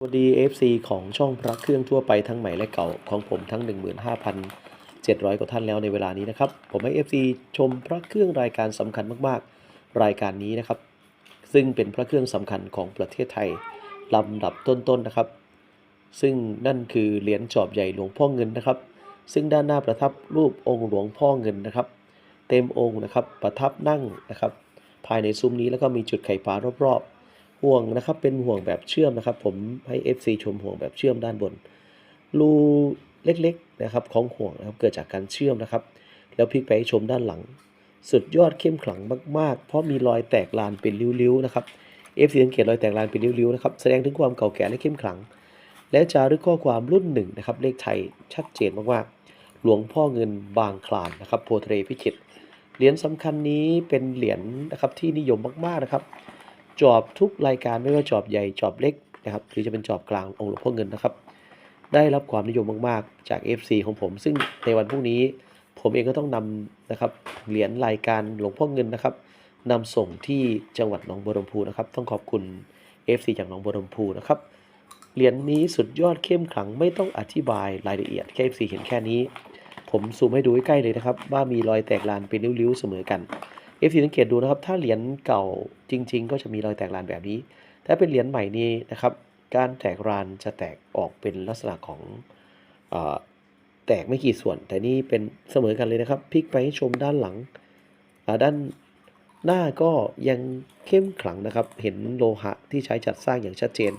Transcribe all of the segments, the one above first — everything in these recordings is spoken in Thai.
สวัสดี FC ของช่องพระเครื่องทั่วไปทั้งใหม่และเก่าของผมทั้ง 15,700 กว่าท่านแล้วในเวลานี้นะครับ ผมให้ FC ชมพระเครื่องรายการสำคัญมากๆ รายการนี้นะครับ ซึ่งเป็นพระเครื่องสำคัญของประเทศไทยลำดับต้นๆนะครับ ซึ่งนั่นคือเหรียญจอบใหญ่หลวงพ่อเงินนะครับ ซึ่งด้านหน้าประทับรูปองค์หลวงพ่อเงินนะครับ เต็มองค์นะครับประทับนั่งนะครับ ภายในซุ้มนี้แล้วก็มีจุดไข่ปลารอบๆ ห่วงนะครับเป็นห่วงแบบเชื่อมนะครับ ผมให้ FC ชมห่วงแบบเชื่อมด้านบน รูเล็กๆนะครับของห่วงนะครับเกิดจากการเชื่อมนะครับ แล้วพลิกไปชมด้านหลัง สุดยอดเข้มขลังมากๆ เพราะมีรอยแตกลานเป็นริ้วๆนะครับ FC สังเกตรอยแตกลานเป็นริ้วๆนะครับแสดงถึงความเก่าแก่และเข้มขลัง และจารึกข้อความรุ่นหนึ่งนะครับเลขไทยชัดเจนมากๆ หลวงพ่อเงินบางคลานนะครับโพธิ์ทะเลพิจิตรเหรียญสำคัญนี้เป็นเหรียญนะครับที่นิยมมากๆนะครับ จอบทุกรายการไม่ว่าจอบใหญ่จอบเล็กนะครับหรือจะเป็นจอบกลางองค์หลวงพ่อเงินนะครับ ได้รับความนิยมมากๆ จาก FC ของผม ซึ่งในวันพรุ่งนี้ผมเองก็ต้องนำนะครับเหรียญรายการหลวงพ่อเงินนะครับนำส่งที่จังหวัดหนองบัวลำพูนะครับ ต้องขอบคุณ FC จากหนองบัวลำพูนะครับเหรียญนี้สุดยอดเข้มขลังไม่ต้องอธิบายรายละเอียดแค่ FC เห็นแค่นี้ ผมซูมให้ดูใใกล้เลยนะครับ ว่ามีรอยแตกลานเป็นริ้วๆเสมอกัน เอฟซีสังเกตดูนะครับ ถ้าเหรียญเก่าจริง ๆ ก็จะมีรอยแตกรานแบบนี้ ถ้าเป็นเหรียญใหม่นี้นะครับ การแตกรานจะแตกออกเป็นลักษณะของอแตกไม่กี่ส่วน แต่นี่เป็นเสมอกันเลยนะครับ พลิกไปให้ชมด้านหลัง ด้านหน้าก็ยังเข้มขลังนะครับ เห็นโลหะที่ใช้จัดสร้างอย่างชัดเจน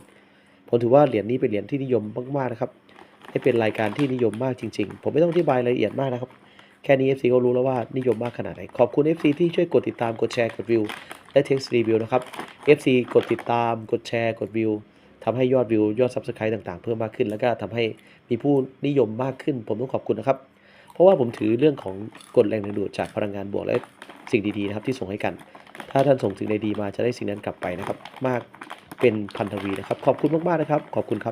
ผมถือว่าเหรียญนี้เป็นเหรียญที่นิยมมากๆนะครับให้เป็นรายการที่นิยมมากจริง ๆ ผมไม่ต้องอธิบายรายละเอียดมากนะครับ แค่นี้ FC ก็รู้แล้วว่านิยมมากขนาดไหน ขอบคุณ FC ที่ช่วยกดติดตามกดแชร์กดวิว และเท็กซ์รีวิวนะครับ FC กดติดตามกดแชร์กดวิวทำให้ยอดวิวยอด Subscribe ต่างๆ เพิ่มมากขึ้น แล้วก็ทำให้มีผู้นิยมมากขึ้น ผมต้องขอบคุณนะครับ เพราะว่าผมถือเรื่องของกฎแรงดึงดูดจากพลังงานบวกและสิ่งดีๆนะครับที่ส่งให้กัน ถ้าท่านส่งสิ่งใดๆมาจะได้สิ่งนั้นกลับไปนะครับ มากเป็นพันทวีนะครับ ขอบคุณมากๆนะครับ ขอบคุณครับ